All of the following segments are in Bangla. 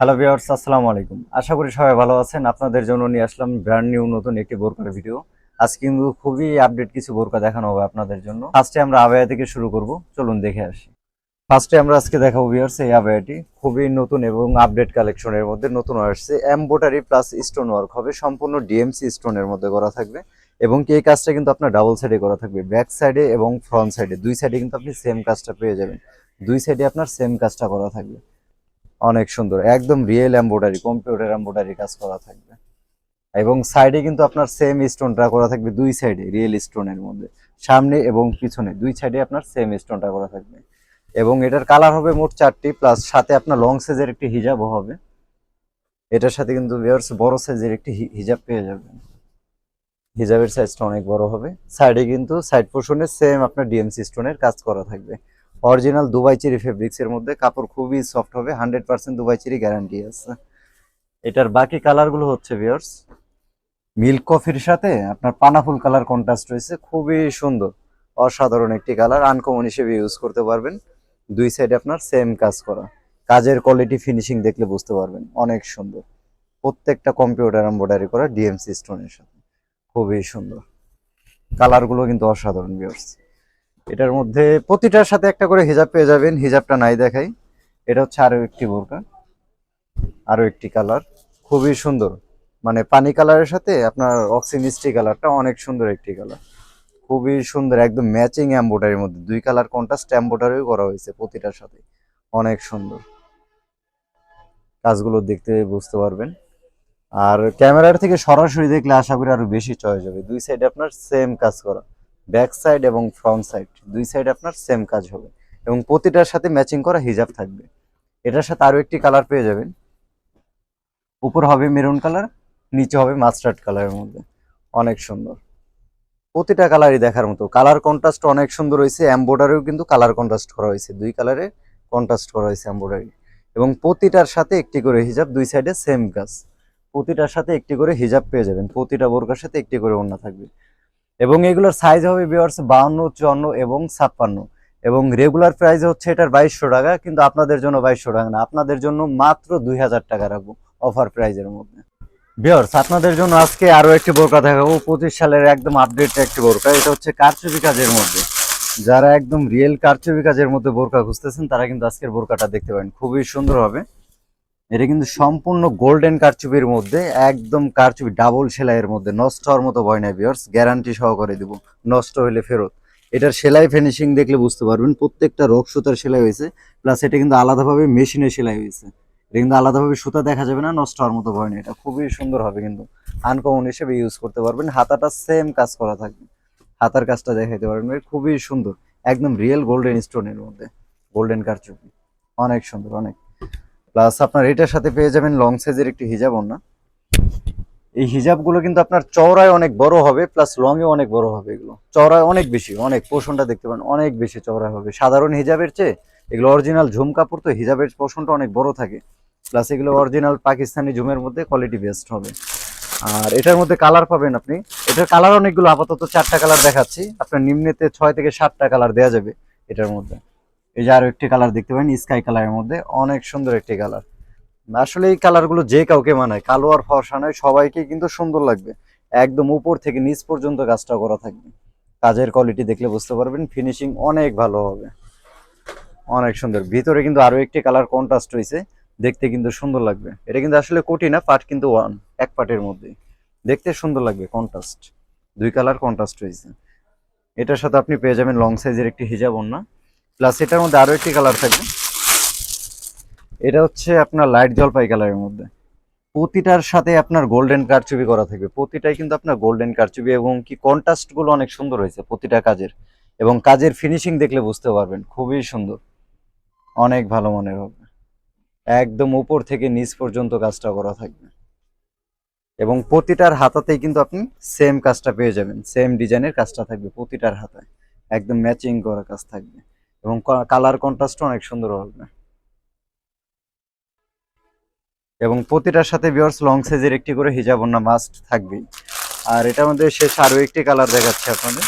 হ্যালো ভিউয়ার্স আসসালামু আলাইকুম। আশা করি সবাই ভালো আছেন। আপনাদের জন্য নিয়ে আসলাম ব্র্যান্ড নিউ নতুন একটি বোরকার ভিডিও আজ কিন্তু খুবই আপডেট কিছু বোরকা দেখানো হবে আপনাদের জন্য। ফার্স্টে আমরা আবায়া থেকে শুরু করব। চলুন দেখে আসি। ফার্স্টে আমরা আজকে দেখাবো ভিউয়ার্স এই আবায়াটি খুবই নতুন এবং আপডেট কালেকশনের মধ্যে নতুন আসছে। এমবোটারি প্লাস স্টোন ওয়ার্ক হবে। সম্পূর্ণ ডিএমসি স্টোনের মধ্যে করা থাকবে। এবং এই কাজটা কিন্তু আপনার ডাবল সাইডে করা থাকবে। ব্যাক সাইডে এবং ফ্রন্ট সাইডে দুই সাইডে কিন্তু আপনি সেম কাজটা পেয়ে যাবেন। দুই সাইডে আপনার সেম কাজটা করা থাকবে। অনেক সুন্দর, একদম রিয়েল এম্বোডারি কম্পিউটার এম্বোডারি কাজ করা থাকবে। এবং সাইডে কিন্তু আপনার সেম স্টোনটা করা থাকবে দুই সাইডে রিয়েল স্টোনের মধ্যে। সামনে এবং পিছনে, দুই সাইডে আপনার সেম স্টোনটা করা থাকবে। এবং এটার কালার হবে মোট চারটি প্লাস সাথে আপনার লং সাইজের একটি হিজাবও হবে। এটার সাথে কিন্তু ভিউয়ার্স বড় সাইজের একটি হিজাব পেয়ে যাবেন। হিজাবের সাইজটা অনেক বড় হবে। সাইডে কিন্তু সাইড পোর্শনে সেম আপনার ডিএমসি স্টোনের কাজ করা থাকবে। অরিজিনাল দুবাই চেরি ফেব্রিক্স এর মধ্যে কাপড় খুবই সফট হবে hundred percent Dubai cherry guarantee আছে। এটার বাকি কালারগুলো হচ্ছে ভিউয়ার্স মিল্ক কফির সাথে আপনার পানাফুল কালার কন্ট্রাস্ট রয়েছে, খুবই সুন্দর, অসাধারণ একটি কালার আনকমন হিসেবে ইউজ করতে পারবেন। দুই সাইডে আপনার সেম কাজ করা, কাজের কোয়ালিটি ফিনিশিং দেখলে বুঝতে পারবেন, অনেক সুন্দর। প্রত্যেকটা কম্পিউটার এমব্রয়ডারি করা ডিএমসি স্টোনের সাথে, খুবই সুন্দর। কালারগুলো কিন্তু অসাধারণ ভিউয়ার্স এটার মধ্যে প্রতিটার সাথে একটা করে হিজাব পেয়ে যাবেন, হিজাবটা নাই দেখাই। এটা হচ্ছে আরও একটি বোরকা, আরও একটি কালার, খুবই সুন্দর। মানে পানি কালারের সাথে আপনার অক্সিমিস্ট্রি কালারটা অনেক সুন্দর একটি কালার। খুবই সুন্দর, একদম ম্যাচিং এম্বোটারির মধ্যে। দুই কালার কন্ট্রাস্ট এম্বোটারিও করা হয়েছে প্রতিটার সাথে। অনেক সুন্দর। কাজগুলো দেখতে বুঝতে পারবেন। আর ক্যামেরার থেকে সরাসরি দেখলে আশা করি আরও বেশি চয়েস হবে। দুই সাইডে আপনার সেম কাজ করা। ব্যাক সাইড এবং ফ্রন্ট সাইড দুই সাইড আপনার সেম কাজ হবে। এবং প্রতিটার সাথে ম্যাচিং করা হিজাব থাকবে। এটার সাথে আরও একটি কালার পেয়ে যাবেন। উপর হবে মেরুন কালার নিচে হবে মাস্টার্ড কালারের মধ্যে। অনেক সুন্দর। প্রতিটা কালারই দেখার মতো। কালার কন্ট্রাস্ট অনেক সুন্দর হয়েছে। এম্বোডারিও কিন্তু কালার কন্ট্রাস্ট করা হয়েছে। দুই কালারে কন্ট্রাস্ট করা হয়েছে এম্বোডারি এবং প্রতিটার সাথে একটি করে হিজাব দুই সাইডে সেম কাজ। প্রতিটার সাথে একটি করে হিজাব পেয়ে যাবেন। প্রতিটা বোরকার সাথে একটি করে ওড়না থাকবে। এবং এগুলোর সাইজ হবে বিয়ার্স বাউন্ন, চুয়ান্ন এবং ছাপ্পান্ন। এবং রেগুলার প্রাইস হচ্ছে এটার বাইশশো টাকা, কিন্তু আপনাদের জন্য বাইশশো টাকা না, আপনাদের জন্য মাত্র দুই হাজার টাকা রাখব অফার প্রাইজের মধ্যে। বিয়ার্স আপনাদের জন্য আজকে আরও একটি বোরকা দেখাবো। পঁচিশ সালের একদম আপডেট একটি বোরকা, এটা হচ্ছে কারচুপি কাজের মধ্যে। যারা একদম রিয়েল কারচুপি কাজের মধ্যে বোরকা খুঁজতেছেন, তারা কিন্তু আজকের বোরকাটা দেখতে পাবেন খুবই সুন্দর হবে। এটা কিন্তু সম্পূর্ণ গোল্ডেন কারচুপির মধ্যে, একদম কারচুপি ডাবল সেলাইয়ের মধ্যে, নষ্ট হওয়ার মতো ভয় নাই বিয়ার্স গ্যারান্টি সহকারে দিব, নষ্ট হলে ফেরত। এটার সেলাই ফিনিশিং দেখলে বুঝতে পারবেন, প্রত্যেকটা রোগ সুতার সেলাই হয়েছে প্লাস এটা কিন্তু আলাদাভাবে মেশিনে সেলাই হয়েছে। এটা কিন্তু আলাদাভাবে সুতা দেখা যাবে না, নষ্ট হওয়ার মতো ভয় নেই। এটা খুবই সুন্দর হবে কিন্তু আনকমন হিসেবে ইউজ করতে পারবেন, হাতাটা সেম কাজ করা থাকবে। হাতার কাজটা দেখাইতে পারবেন খুবই সুন্দর, একদম রিয়েল গোল্ডেন স্টোনের মধ্যে গোল্ডেন কারচুপি। অনেক সুন্দর, অনেক। প্লাস আপনার এটার সাথে পেয়ে যাবেন লং সাইজের একটি হিজাব না এই হিজাবগুলো কিন্তু আপনার চওড়ায় অনেক বড় হবে প্লাস লং এ অনেক বড় হবে এগুলো। চওড়ায় অনেক বেশি, অনেক পোষণটা দেখতে পারেন, অনেক বেশি চওড়া হবে। সাধারণ হিজাবের চেয়ে এগুলো অরিজিনাল ঝুম কাপড় তো হিজাবের পোষণটা অনেক বড় থাকে। প্লাস এগুলো অরিজিনাল পাকিস্তানি ঝুমের মধ্যে কোয়ালিটি বেস্ট হবে। আর এটার মধ্যে কালার পাবেন আপনি। এটার কালার অনেকগুলো, আপাতত চারটা কালার দেখাচ্ছি। আপনার নিম্নেতে ছয় থেকে সাতটা কালার দেওয়া যাবে এটার মধ্যে। এই যে আরও একটি কালার দেখতে পাবেন স্কাই কালারের মধ্যে অনেক সুন্দর একটি কালার আসলে এই কালারগুলো যে কাউকে মানায়, কালো আর ফর্সা নয়, সবাইকে কিন্তু সুন্দর লাগবে। একদম উপর থেকে নিচ পর্যন্ত কাজটা করা থাকবে। কাজের কোয়ালিটি দেখলে বুঝতে পারবেন ফিনিশিং অনেক ভালো হবে। অনেক সুন্দর। ভিতরে কিন্তু আরও একটি কালার কন্ট্রাস্ট হয়েছে দেখতে কিন্তু সুন্দর লাগবে। এটা কিন্তু আসলে কোটি না পার্ট কিন্তু ওয়ান এক পার্টের মধ্যে দেখতে সুন্দর লাগবে কন্ট্রাস্ট দুই কালার কন্ট্রাস্ট হয়েছে এটার সাথে আপনি পেয়ে যাবেন লং সাইজের একটি হিজাব ওড়না। প্লাস এটার মধ্যে আরও একটি কালার থাকবে। এটা হচ্ছে আপনার লাইট জলপাই কালারের মধ্যে। প্রতিটার সাথে আপনার গোল্ডেন কারচুপি করা থাকবে। প্রতিটাই কিন্তু আপনার গোল্ডেন কারচুপি এবং কি কন্ট্রাস্টগুলো অনেক সুন্দর হয়েছে প্রতিটা কাজের। এবং কাজের ফিনিশিং দেখলে বুঝতে পারবেন, খুবই সুন্দর। অনেক ভালো মনের হবে। একদম উপর থেকে নিচ পর্যন্ত কাজটা করা থাকবে। এবং প্রতিটার হাতাতেই কিন্তু আপনি সেম কাজটা পেয়ে যাবেন। সেম ডিজাইনের কাজটা থাকবে প্রতিটার হাতায়। একদম ম্যাচিং করা কাজ থাকবে। এবং কালার কন্ট্রাস্ট অনেক সুন্দর হবে। এবং প্রতিটার সাথে বিয়ার্স লং সাইজের একটি করে হিজাব ওড়না মাস্ট থাকবেই। আর এটার মধ্যে শেষ আরও একটি কালার দেখাচ্ছে আপনাদের।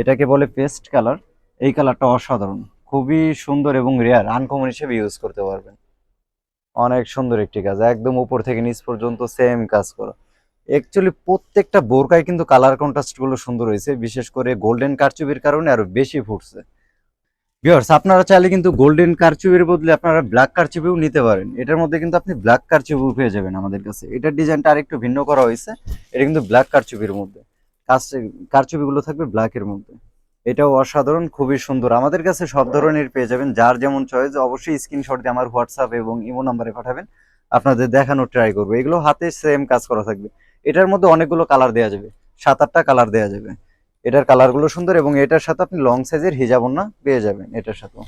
এটাকে বলে পেস্ট কালার এই কালারটা অসাধারণ। খুবই সুন্দর এবং রেয়ার আনকমন হিসেবে ইউজ করতে পারবেন। অনেক সুন্দর একটি কাজ। একদম উপর থেকে নিচ পর্যন্ত সেম কাজ করা। অ্যাকচুয়ালি প্রত্যেকটা বোরকায় কিন্তু কালার কন্ট্রাস্টগুলো সুন্দর হয়েছে। বিশেষ করে গোল্ডেন কারচুপির কারণে আরও বেশি ফুটছে। ভিউয়ার্স আপনারা চাইলে কিন্তু গোল্ডেন কারচুপির বদলে আপনারা ব্ল্যাক কারচুপিও নিতে পারেন। এটার মধ্যে কিন্তু আপনি ব্ল্যাক কারচুপিও পেয়ে যাবেন আমাদের কাছে। এটার ডিজাইনটা আরেকটু ভিন্ন করা হয়েছে। এটা কিন্তু ব্ল্যাক কারচুপির মধ্যে। কারচুপিগুলো থাকবে ব্ল্যাকের মধ্যে। এটাও অসাধারণ, খুবই সুন্দর। আমাদের কাছে সব ধরনের পেয়ে যাবেন। যার যেমন চয়েস অবশ্যই স্ক্রিনশট দিয়ে আমার হোয়াটসঅ্যাপ এবং ইমো নাম্বারে পাঠাবেন। আপনাদের দেখানোর ট্রাই করব। এগুলো হাতে সেম কাজ করা থাকবে। এটার মধ্যে অনেকগুলো কালার দেওয়া যাবে। সাত, আটটা কালার দেওয়া যাবে। এটার কালারগুলো সুন্দর এবং এটার সাথে আপনি লং সাইজের হিজাবন্না পেয়ে যাবেন এটার সাথেও।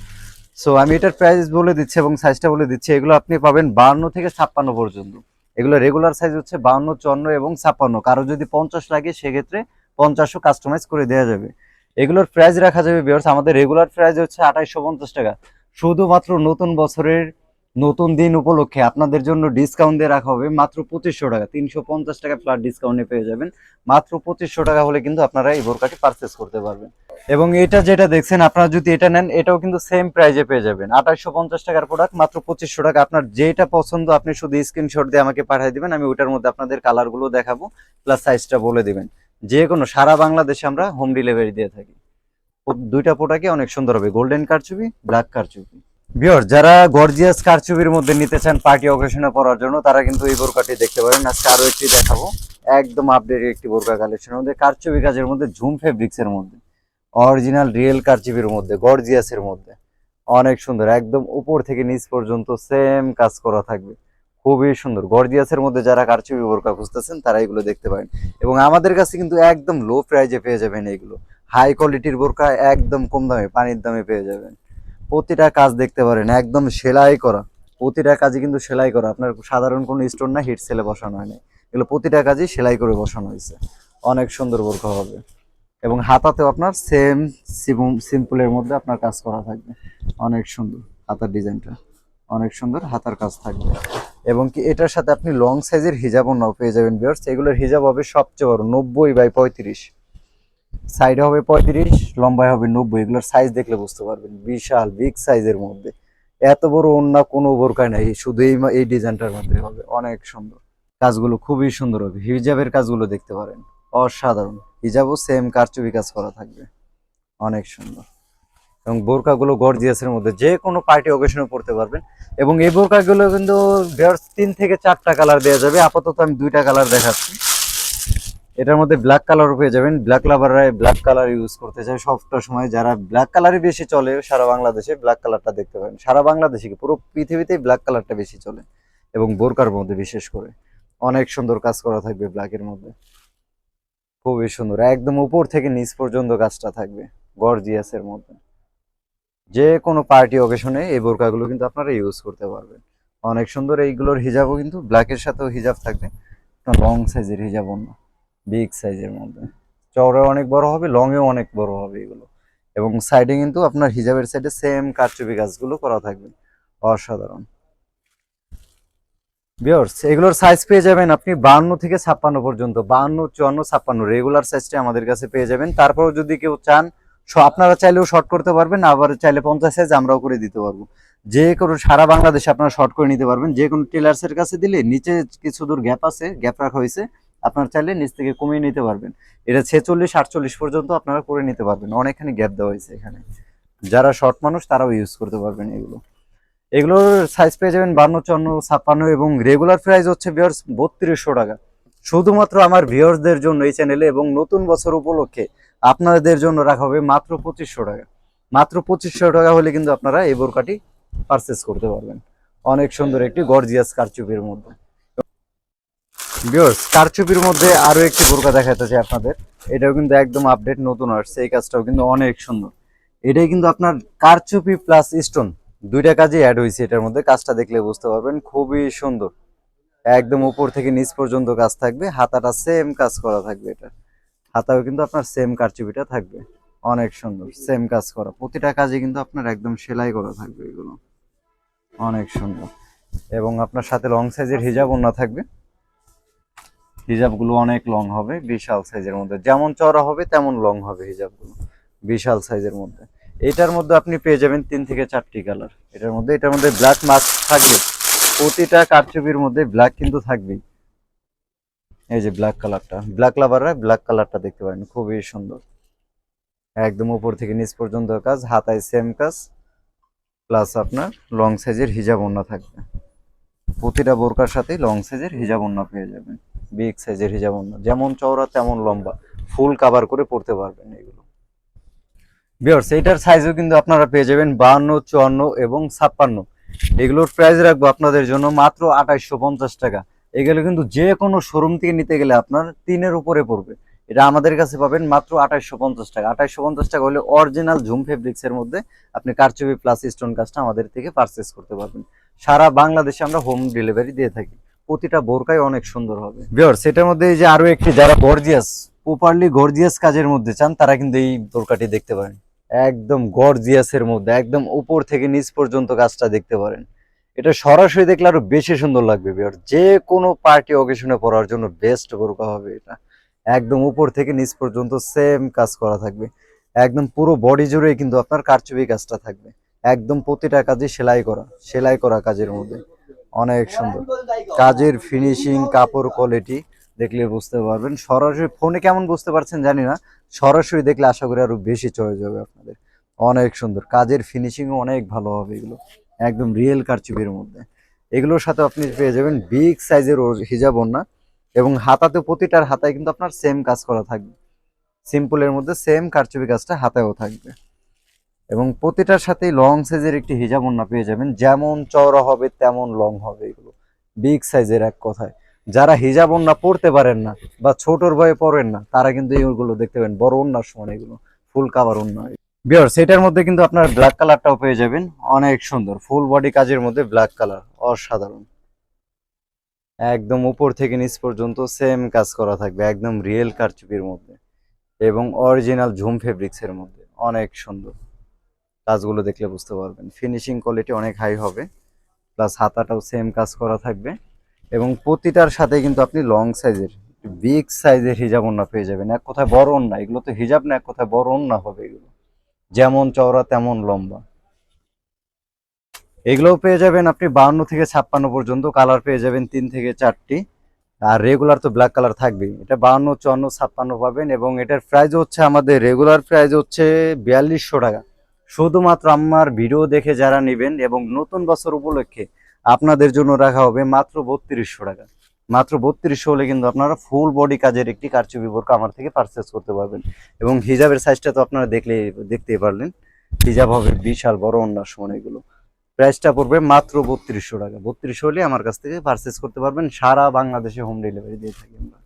সো আমি এটার প্রাইস বলে দিচ্ছি এবং সাইজটা বলে দিচ্ছি। এগুলো আপনি পাবেন বান্ন থেকে ছাপ্পান্ন পর্যন্ত। এগুলো রেগুলার সাইজ হচ্ছে বান্ন চুয়ান্ন এবং ছাপ্পান্ন। কারও যদি পঞ্চাশ লাগে, সেক্ষেত্রে পঞ্চাশও কাস্টমাইজ করে দেওয়া যাবে। এগুলোর প্রাইস রাখা যাবে বিয়ার্স আমাদের রেগুলার প্রাইস হচ্ছে আঠাইশশো পঞ্চাশ টাকা। শুধুমাত্র নতুন বছরের নতুন দিন উপলক্ষে আপনাদের জন্য ডিসকাউন্ট দিয়ে রাখা হবে মাত্র পঁচিশশো টাকা। তিনশো পঞ্চাশ টাকা ফ্ল্যাট ডিসকাউন্টে পেয়ে যাবেন। মাত্র পঁচিশশো টাকা হলে কিন্তু আপনারা এই বোরকাটি পারচেস করতে পারবেন। এবং এটা যেটা দেখছেন, আপনারা যদি এটা নেন, এটাও কিন্তু সেম প্রাইজে পেয়ে যাবেন। আঠাশশো পঞ্চাশ টাকার প্রোডাক্ট মাত্র পঁচিশশো টাকা। আপনার যেটা পছন্দ, আপনি শুধু স্ক্রিনশট দিয়ে আমাকে পাঠিয়ে দিবেন। আমি ওটার মধ্যে আপনাদের কালারগুলো দেখাবো প্লাস সাইজটা বলে দেবেন। যে কোনো, সারা বাংলাদেশে আমরা হোম ডেলিভারি দিয়ে থাকি। দুইটা প্রোডাক্টই অনেক সুন্দর হবে। গোল্ডেন কারচুপি ব্ল্যাক কারচুপি। বিয়র যারা গর্জিয়াস কারচুপির মধ্যে নিতে চান পার্টি অকেশনে পরার জন্য, তারা কিন্তু এই বোরকাটি দেখতে পারেন আজকে আরও একটি দেখাবো। একদম আপডেট একটি বোরকা কালেকশনের মধ্যে, কারচুপি কাজের মধ্যে, ঝুম ফেব্রিক্স এর মধ্যে। অরিজিনাল রিয়েল কারচুপির মধ্যে গর্জিয়াসের মধ্যে। অনেক সুন্দর, একদম উপর থেকে নিচ পর্যন্ত সেম কাজ করা থাকবে। খুবই সুন্দর। গর্জিয়াসের মধ্যে যারা কারচুপি বোরকা খুঁজতেছেন, তারা এগুলো দেখতে পারেন। এবং আমাদের কাছে কিন্তু একদম লো প্রাইজে পেয়ে যাবেন এগুলো। হাই কোয়ালিটির বোরকা একদম কম দামে, পানির দামে পেয়ে যাবেন। প্রতিটা কাজ দেখতে পারেন, একদম সেলাই করা। প্রতিটা কাজে কিন্তু সেলাই করা। আপনার সাধারণ কোনো স্টোন না, হিট সেলে বসানো হয়নি এগুলো প্রতিটা কাজই সেলাই করে বসানো হয়েছে। অনেক সুন্দর বোরকা হবে। এবং হাতাতেও আপনার সেম সিম্পলের মধ্যে আপনার কাজ করা থাকবে। অনেক সুন্দর হাতার ডিজাইনটা। অনেক সুন্দর হাতার কাজ থাকবে। এবং কি এটার সাথে আপনি লং সাইজের হিজাবও নাও পেয়ে যাবেন বিয়ার্স এগুলোর হিজাব হবে সবচেয়ে বড়, নব্বই বাই পঁয়ত্রিশ। সাইডে হবে পঁয়ত্রিশ, লম্বায় হবে নব্বই। এগুলোর সাইজ দেখলে বুঝতে পারবেন, বিশাল বিগ সাইজের মধ্যে। এত বড় অন্য কোনো বোরকায় নাই, শুধু এই এই ডিজাইনটার মধ্যে হবে। অনেক সুন্দর। কাজগুলো খুবই সুন্দর হবে। হিজাবের কাজগুলো দেখতে পারেন। অসাধারণ। হিজাবও সেম কারচুপি কাজ করা থাকবে। অনেক সুন্দর। এবং বোরকাগুলো গর্জিয়াসের মধ্যে যে কোনো পার্টি অকেশনে পড়তে পারবেন। এবং এই বোরকাগুলো কিন্তু তিন থেকে চারটা কালার দেওয়া যাবে। আপাতত আমি দুইটা কালার দেখাচ্ছি। এটার মধ্যে ব্ল্যাক কালারও পেয়ে যাবেন। ব্ল্যাক লাভাররা ব্ল্যাক কালার ইউজ করতে চায় সবটা সময়। যারা ব্ল্যাক কালারই বেশি চলে, সারা বাংলাদেশে ব্ল্যাক কালারটা দেখতে পারেন। সারা বাংলাদেশে কি? পুরো পৃথিবীতেই ব্ল্যাক কালারটা বেশি চলে। এবং বোরকার মধ্যে বিশেষ করে। অনেক সুন্দর কাজ করা থাকবে ব্ল্যাকের মধ্যে। খুবই সুন্দর। একদম উপর থেকে নিচ পর্যন্ত কাজটা থাকবে। গর্জিয়াসের মধ্যে। যে কোনো পার্টি অকেশনে এই বোরকাগুলো কিন্তু আপনারা ইউজ করতে পারবেন। অনেক সুন্দর এইগুলোর হিজাবও কিন্তু ব্ল্যাকের সাথেও হিজাব থাকবে। লং সাইজের হিজাব অন্য। বিগ সাইজের মধ্যে। চওড়াও অনেক বড় হবে, লংয়েও অনেক বড় হবে এগুলো। এবং সাইডে কিন্তু আপনার হিজাবের সাইডে সেম কারচুপি গাছগুলো করা থাকবে। অসাধারণ। বিয়ার্স এগুলোর সাইজ পেয়ে যাবেন আপনি বান্ন থেকে ছাপ্পান্ন পর্যন্ত বান্ন চুয়ান্ন, ছাপ্পান্ন। রেগুলার সাইজটা আমাদের কাছে পেয়ে যাবেন। তারপরেও যদি কেউ চান আপনারা চাইলেও শর্ট করতে পারবেন, আবার চাইলে পঞ্চাশ সাইজ আমরাও করে দিতে পারব। যে কোনো সারা বাংলাদেশে আপনারা শর্ট করে নিতে পারবেন। যে কোনো টেলার্সের কাছে দিলে নিচে কিছু দূর গ্যাপ আছে গ্যাপ রাখা হয়েছে। আপনার চাইলে নিচ থেকে কমিয়ে নিতে পারবেন। এটা ছেচল্লিশ, আটচল্লিশ পর্যন্ত আপনারা করে নিতে পারবেন। অনেকখানি গ্যাপ দেওয়া হয়েছে এখানে। যারা শর্ট মানুষ, তারাও ইউজ করতে পারবেন এগুলো। এগুলোর সাইজ পেয়ে যাবেন বান্ন, চুয়ান্ন, ছাপ্পান্ন এবং রেগুলার প্রাইস হচ্ছে বিয়ার্স বত্রিশশো টাকা। শুধুমাত্র আমার ভিওর্সদের জন্য এই চ্যানেলে এবং নতুন বছর উপলক্ষে আপনাদের জন্য রাখা হবে মাত্র পঁচিশশো টাকা। মাত্র পঁচিশশো টাকা হলে কিন্তু আপনারা এই বোরকাটি পারচেস করতে পারবেন। অনেক সুন্দর একটি গর্জিয়াস কারচুপির মধ্যে। বিয়ার্স কারচুপির মধ্যে আরও একটি বোরকা দেখাতে আপনাদের। এটাও কিন্তু একদম আপডেট নতুন আসছে, এই কাজটাও কিন্তু অনেক সুন্দর। এটাই কিন্তু আপনার কারচুপি প্লাস স্টোন দুইটা কাজই অ্যাড হয়েছে এটার মধ্যে। কাজটা দেখলে বুঝতে পারবেন, খুবই সুন্দর। একদম উপর থেকে নিচ পর্যন্ত কাজ থাকবে, হাতাটা সেম কাজ করা থাকবে এটা। হাতাও কিন্তু আপনার সেম কারচুপিটা থাকবে। অনেক সুন্দর সেম কাজ করা। প্রতিটা কাজে কিন্তু আপনার একদম সেলাই করা থাকবে এগুলো। অনেক সুন্দর। এবং আপনার সাথে লং সাইজের হিজাব ওনা থাকবে। হিজাবগুলো অনেক লং হবে, বিশাল সাইজের মধ্যে। যেমন চড়া হবে, তেমন লং হবে হিজাবগুলো, বিশাল সাইজের মধ্যে। এটার মধ্যে আপনি পেয়ে যাবেন তিন থেকে চারটি কালার এটার মধ্যে এটার মধ্যে ব্ল্যাক মাস্ক থাকবে। প্রতিটা কারচুপির মধ্যে ব্ল্যাক কিন্তু থাকবেই। এই যে ব্ল্যাক কালারটা ব্ল্যাক লাভাররা ব্ল্যাক কালারটা দেখতে পারেন, খুবই সুন্দর। একদম উপর থেকে নিচ পর্যন্ত কাজ, হাতায় সেম কাজ। প্লাস আপনার লং সাইজের হিজাব ওন্না থাকবে। প্রতিটা বোরকার সাথে লং সাইজের হিজাব ওন্না পেয়ে যাবেন। বিগ সাইজের ওন্না যেমন চওড়া, তেমন লম্বা। ফুল কাভার করে পড়তে পারবেন এগুলো। বিয়ার্স এটার সাইজও কিন্তু আপনারা পেয়ে যাবেন বাহান্ন, চুয়ান্ন এবং ছাপ্পান্ন। এগুলোর প্রাইস রাখব আপনাদের জন্য মাত্র আঠাইশশো পঞ্চাশ টাকা। এগুলো কিন্তু যে কোনো শোরুম থেকে নিতে গেলে আপনার তিনের উপরে পড়বে। এটা আমাদের কাছে পাবেন মাত্র আঠাইশশো পঞ্চাশ টাকা। আঠাইশশো পঞ্চাশ টাকা হলে অরিজিনাল ঝুম ফেব্রিক্স এর মধ্যে আপনি কারচুপি প্লাস স্টোন কাজটা আমাদের থেকে পারচেস করতে পারবেন। সারা বাংলাদেশে আমরা হোম ডেলিভারি দিয়ে থাকি। প্রতিটা বোরকাই অনেক সুন্দর হবে। বিয়ার সেটার মধ্যে এই যে আরও একটি যারা গর্জিয়াস প্রপারলি গর্জিয়াস কাজের মধ্যে চান, তারা কিন্তু এই বোরকাটি দেখতে পারেন। একদম গর্জিয়াসের মধ্যে, একদম উপর থেকে নিচ পর্যন্ত কাজটা দেখতে পারেন। এটা সরাসরি দেখলে আরও বেশি সুন্দর লাগবে বিয়ার যে কোনো পার্টি অকেশনে পরার জন্য বেস্ট বোরকা হবে এটা। একদম উপর থেকে নিচ পর্যন্ত সেম কাজ করা থাকবে। একদম পুরো বডি জুড়ে কিন্তু আপনার কারচুপি কাজটা থাকবে। একদম প্রতিটা কাজে সেলাই করা সেলাই করা কাজের মধ্যে। অনেক সুন্দর। কাজের ফিনিশিং কাপড় কোয়ালিটি দেখলে বুঝতে পারবেন। সরাসরি ফোনে কেমন বুঝতে পারছেন জানি না। সরাসরি দেখলে আশা করি আরও বেশি চয়েস হবে আপনাদের। অনেক সুন্দর। কাজের ফিনিশিংও অনেক ভালো হবে এগুলো। একদম রিয়েল কারচুপির মধ্যে। এগুলোর সাথে আপনি পেয়ে যাবেন বিগ সাইজের হিজাব ওড়না এবং হাতাতে প্রতিটার হাতায় কিন্তু আপনার সেম কাজ করা থাকবে। সিম্পলের মধ্যে সেম কারচুপি কাজটা হাতেও থাকবে। এবং প্রতিটার সাথে লং সাইজের একটি হিজাব ওড়না পেয়ে যাবেন। যেমন চওড়া হবে, তেমন লং হবে এগুলো। বিগ সাইজের এক কথায়। যারা হিজাব ওড়না পড়তে পারেন না বা ছোটর ভয়ে পড়েন না, তারা কিন্তু এইগুলো দেখতে পাবেন বড় ওড়নার সমান এগুলো। ফুল কাভার ওড়না। বিয়ার সেটার মধ্যে কিন্তু আপনার ব্ল্যাক কালারটাও পেয়ে যাবেন। অনেক সুন্দর। ফুল বডি কাজের মধ্যে ব্ল্যাক কালার অসাধারণ। একদম উপর থেকে নিচ পর্যন্ত সেম কাজ করা থাকবে। একদম রিয়েল কারচুপির মধ্যে। এবং অরিজিনাল ঝুম ফেব্রিক্স এর মধ্যে। অনেক সুন্দর। কাজগুলো দেখলে বুঝতে পারবেন। ফিনিশিং কোয়ালিটি অনেক হাই হবে প্লাস হাতাটাও সেম কাজ করা থাকবে এবং প্রতিটার সাথে কিন্তু আপনি লং সাইজের বিগ সাইজের হিজাব ওন্না পেয়ে যাবেন। এক কোথায় বড় ওন্না এগুলো তো হিজাব না, এক কোথায় বড় ওন্না হবে এগুলো। যেমন চওড়া, তেমন লম্বা। এগুলোও পেয়ে যাবেন আপনি বাউন্ন থেকে ছাপ্পান্ন পর্যন্ত কালার পেয়ে যাবেন তিন থেকে চারটি। আর রেগুলার তো ব্ল্যাক কালার থাকবেই। এটা বাউন্ন চুয়ান্ন, ছাপ্পান্ন পাবেন এবং এটার প্রাইস হচ্ছে আমাদের রেগুলার প্রাইস হচ্ছে বিয়াল্লিশশো টাকা। শুধুমাত্র আমার ভিডিও দেখে যারা নেবেন এবং নতুন বছর উপলক্ষে আপনাদের জন্য রাখা হবে মাত্র বত্রিশশো টাকা। মাত্র বত্রিশশো হলে কিন্তু আপনারা ফুল বডি কাজের একটি কারচুপি বোরকা আমার থেকে পারচেস করতে পারবেন। এবং হিজাবের সাইজটা তো আপনারা দেখলে, দেখতেই পারলেন। হিজাব হবে বিশাল বড় অন্যার সময় এগুলো। প্রাইসটা পড়বে মাত্র বত্রিশশো টাকা। বত্রিশশো হলে আমার কাছ থেকে পারচেস করতে পারবেন সারা বাংলাদেশে হোম ডেলিভারি দিয়ে থাকি আমরা।